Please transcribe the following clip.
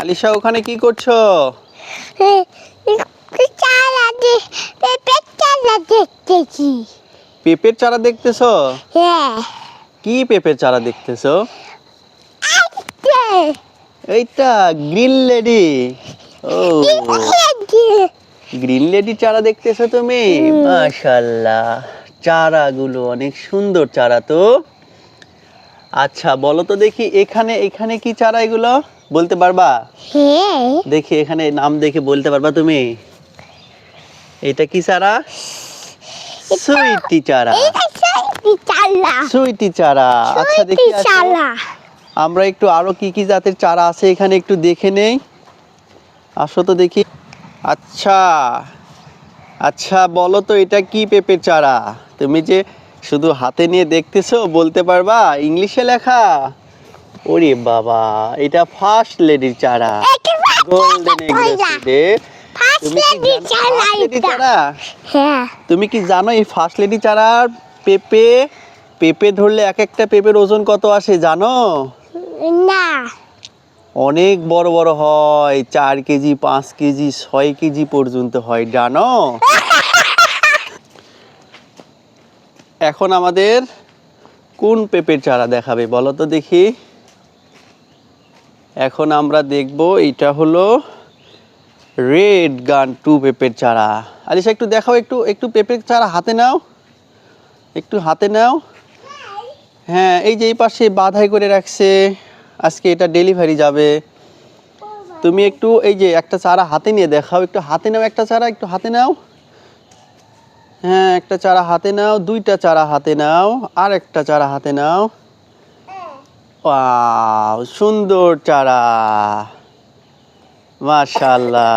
আলিশা ওখানে কি করছ? চারা চারা দেখতেছি। পেঁপের চারা দেখতেছো? হ্যাঁ। কি পেঁপের চারা দেখতেছো? এইটা গ্রিন লেডি। ও। গ্রিন লেডি চারা দেখতেছো তুমি? মাশাল্লাহ। চারাগুলো অনেক সুন্দর চারা তো। আচ্ছা বলো তো দেখি এখানে এখানে কি চারা এগুলো? বলতে পারবা? হ্যাঁ দেখি এখানে নাম দেখে বলতে পারবা তুমি। এটা কি চারা? সুইটি চারা। সুইটি আচ্ছা দেখি আমরা একটু আরও কি কি জাতের চারা আছে এখানে একটু দেখে নেই। আসো তো দেখি। আচ্ছা আচ্ছা বলো তো এটা কি পেঁপের চারা? তুমি যে শুধু হাতে নিয়ে দেখতেছো বলতে পারবা ইংলিশে লেখা? ওরে বাবা এটা ফার্স্ট লেডির চারা। গোল্ডেন এগ্রেসিডে হ্যাঁ। তুমি কি জানো এই ফার্স্ট লেডি চারার পেঁপে? পেঁপে ধরলে এক একটা পেঁপের ওজন কত আসে জানো? না। অনেক বড় বড় হয় চার কেজি পাঁচ কেজি ছয় কেজি পর্যন্ত হয় জানো? এখন আমাদের কোন পেঁপের চারা দেখাবে? বলো তো দেখি। এখন আমরা দেখব এটা হলো রেড গান টু পেঁপের চারা। আলিশা, একটু দেখাও, একটু একটু পেঁপের চারা হাতে নাও। একটু হাতে নাও। হ্যাঁ এই যে এই পাশে বাধাই করে রাখছে। আজকে এটা ডেলিভারি যাবে। তুমি একটু এই যে একটা চারা হাতে নিয়ে দেখাও। একটু হাতে নাও একটা চারা, একটু হাতে নাও। হ্যাঁ একটা চারা হাতে নাও, দুইটা চারা হাতে নাও আর একটা চারা হাতে নাও। সুন্দর চারা। মাশাল্লাহ